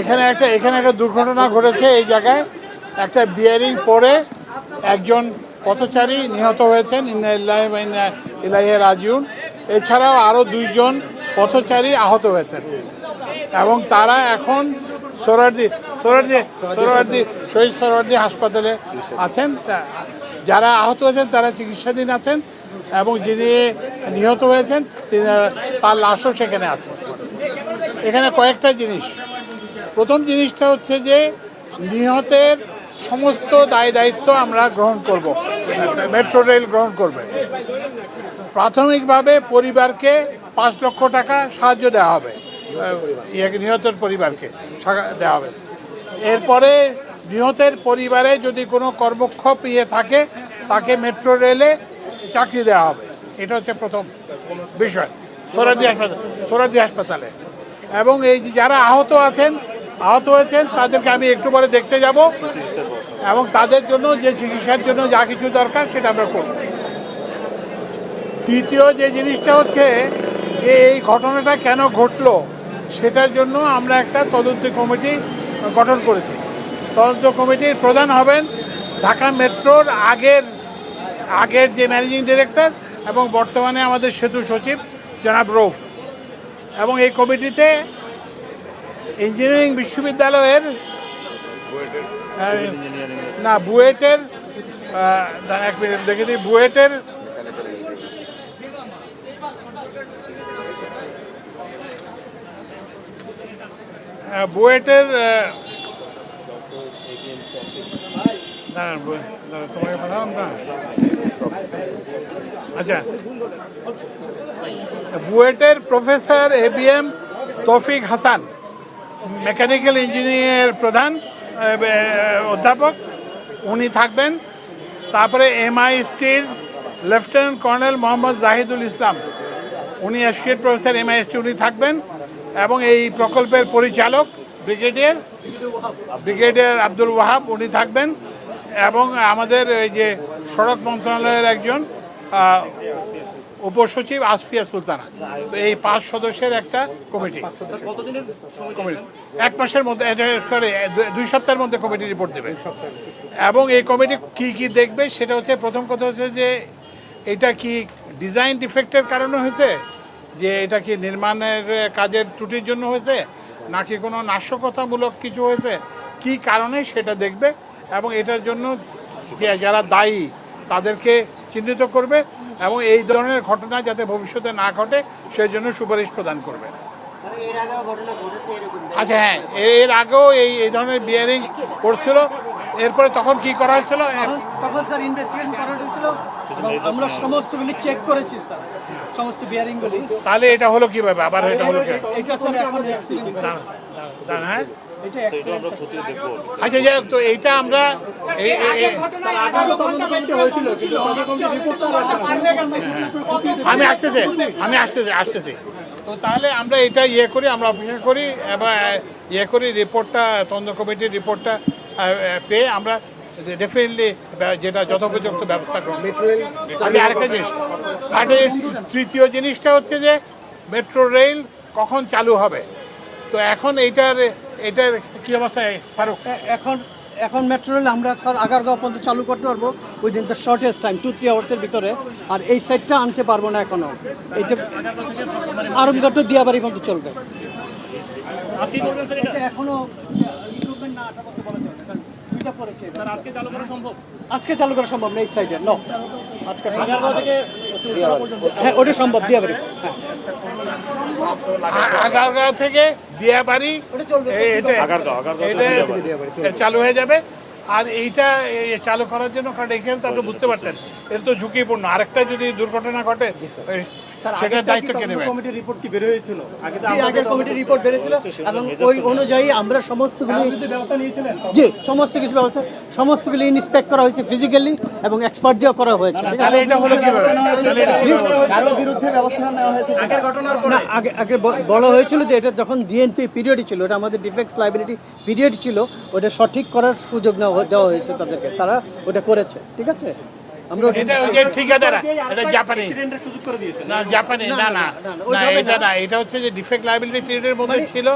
এখানে একটা এখানে একটা দুর্ঘটনা ঘটেছে এই জায়গায়। একটা বিয়ারিং পরে একজন পথচারী নিহত হয়েছেন ওয়া রাজিউন। এছাড়াও আরও দুইজন পথচারী আহত হয়েছেন। এবং তারা এখন সোরারদি সোরারদি সোরারদি শহীদ সোরারদি হাসপাতালে আছেন। যারা আহত হয়েছেন, তারা চিকিৎসাধীন আছেন এবং যিনি নিহত হয়েছেন, তিনি তার লাশও সেখানে আছে। এখানে কয়েকটা জিনিস। প্রথম জিনিসটা হচ্ছে যে নিহতের সমস্ত দায় দায়িত্ব আমরা গ্রহণ করব। মেট্রো রেল গ্রহণ করবে। প্রাথমিকভাবে পরিবারকে পাঁচ লক্ষ টাকা সাহায্য দেওয়া হবে। ইয়ে নিহতের পরিবারকে দেওয়া হবে। এরপরে নিহতের পরিবারে যদি কোনো কর্মক্ষোভ ইয়ে থাকে, তাকে মেট্রো রেলে চাকরি দেওয়া হবে। এটা হচ্ছে প্রথম বিষয়। সোরাদি হাসপাতাল সোরাদি হাসপাতালে। এবং এই যারা আহত আছেন আহত হয়েছেন, তাদেরকে আমি একটু পরে দেখতে যাব এবং তাদের জন্য যে চিকিৎসার জন্য যা কিছু দরকার সেটা আমরা করব। তৃতীয় যে জিনিসটা হচ্ছে যে এই ঘটনাটা কেন ঘটলো, সেটার জন্য আমরা একটা তদন্ত কমিটি গঠন করেছি। তদন্ত কমিটির প্রধান হবেন ঢাকা মেট্রোর আগের আগের যে ম্যানেজিং ডিরেক্টর এবং বর্তমানে আমাদের সেতু সচিব জনাব রৌফ। এবং এই কমিটিতে ইঞ্জিনিয়ারিং বিশ্ববিদ্যালয়ের না, বুয়েটের এক মিনিট, দেখে দিই বুয়েটের বুয়েটের তোমাকে পাঠালাম, না? আচ্ছা বুয়েটের প্রফেসর এ বি এম তৌফিক হাসান। মেকানিক্যাল ইঞ্জিনিয়ার প্রধান অধ্যাপক, উনি থাকবেন। তারপরে এমআই স্টির লেফটেন্যান্ট কর্নেল মোহাম্মদ জাহিদুল ইসলাম। উনি অ্যাসোসিয়েট প্রফেসর, এমআইএসটি উনি থাকবেন এবং এই প্রকল্পের পরিচালক ব্রিগেডিয়ার ব্রিগেডিয়ার আব্দুল ওয়াহাব উনি থাকবেন এবং আমাদের এই যে সড়ক মন্ত্রণালয়ের একজন উপসচিব আসফিয়া সুলতানা। এই পাঁচ সদস্যের একটা কমিটি। কমিটি। এক মাসের মধ্যে সরি দুই সপ্তাহের মধ্যে কমিটি রিপোর্ট দেবে। এবং এই কমিটি কি কি দেখবে সেটা হচ্ছে প্রথম কথা হচ্ছে যে এটা কি ডিজাইন ডিফেক্টের কারণে হয়েছে? যে এটা কি নির্মাণের কাজের ত্রুটির জন্য হয়েছে? নাকি কোনো নাশকতামূলক কিছু হয়েছে? কি কারণে সেটা দেখবে? এবং এটার জন্য যারা দায়ী তাদেরকে চিহ্নিত করবে এবং এই ধরনের ঘটনা যাতে ভবিষ্যতে না ঘটে সেই জন্য সুপারিশ প্রদান করবে। আচ্ছা হ্যাঁ এর আগেও এই এই ধরনের বিয়ারিং করছিল। এরপরে তখন কি করা হয়েছিল? তখন স্যার ইনভেস্টিগেশন করা হয়েছিল আমরা সমস্তগুলি চেক করেছি স্যার সমস্ত বিয়ারিংগুলি তাহলে এটা হলো কীভাবে? আবার এটা হলো এটা স্যার এখন দাঁড়ান, হ্যাঁ। আচ্ছা যাই তো এইটা আমরা আমি আসতেছি আমি আসতেছি আসতেছি তো তাহলে আমরা এটা ইয়ে করি আমরা অপেক্ষা করি এবং ইয়ে করি রিপোর্টটা তদন্ত কমিটির রিপোর্টটা পেয়ে আমরা ডেফিনেটলি যেটা যথোপযুক্ত ব্যবস্থা গ্রহণ আমি আরেকটা জিনিস। আর এই তৃতীয় জিনিসটা হচ্ছে যে মেট্রো রেল কখন চালু হবে? তো এখন এইটার এটার কি অবস্থায় ফারুক। এখন এখন মেট্রো রেল আমরা স্যার আগারগাঁও পর্যন্ত চালু করতে পারব। Within the shortest time two three আওয়ার্সের ভিতরে। আর এই সাইডটা আনতে পারব না এখনও। এটা আরমগড় তো দিয়াবাড়ি পর্যন্ত চলবে। আজকে করবেন স্যার এটা? এটা না আশা করতে বলা যাবে না, কারণ দুইটা পড়েছে। স্যার আজকে চালু করা সম্ভব? আজকে চালু করা সম্ভব না এই সাইডে ন। আজকে হ্যাঁ ওটা সম্ভব দিয়াবাড়ি। হ্যাঁ। আগারগাঁও থেকে দিয়াবাড়ি চালু হয়ে যাবে। আর এইটা চালু করার জন্য কারণ এখানে তো আপনি বুঝতে পারছেন এর তো ঝুঁকিপূর্ণ। আরেকটা যদি দুর্ঘটনা ঘটে সেটার দায়িত্ব কে নেবে? কমিটির রিপোর্ট কি বের হয়েছিল আগে তো আগের কমিটির রিপোর্ট বেরিয়েছিল এবং ওই অনুযায়ী আমরা সমস্তগুলি যে ব্যবস্থা নিয়েছিলেন? জি সমস্ত কিছু ব্যবস্থা সমস্তগুলি ইন্সপেক্ট করা হয়েছে ফিজিক্যালি এবং এক্সপার্ট দিয়েও করা হয়েছে? তাহলে এটা হলো কীভাবে কারও বিরুদ্ধে ব্যবস্থা নেওয়া হয়েছে। না আগে আগে ব- বলা হয়েছিল যে এটা যখন ডিএনপি পিরিয়ডই ছিল এটা আমাদের ডিফেক্টস লাইবিলিটি পিরিয়ড ছিল ওটা সঠিক করার সুযোগ নেওয়া দেওয়া হয়েছে তাদেরকে। তারা ওটা করেছে ঠিক আছে? আমরা এটা ওই যে ঠিকাদার এটা জাপানি অ্যাক্সিডেন্টের সুযোগ করে দিয়েছেন না জাপানি না না না এটা না। এটা হচ্ছে যে ডিফেক্ট লাইবিলিটি পিরিয়ডের মধ্যে ছিল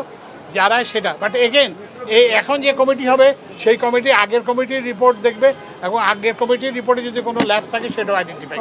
যারা সেটা বাট এগেন এই এখন যে কমিটি হবে সেই কমিটি আগের কমিটির রিপোর্ট দেখবে এবং আগের কমিটির রিপোর্টে যদি কোনো ল্যাব থাকে সেটাও আইডেন্টিফাই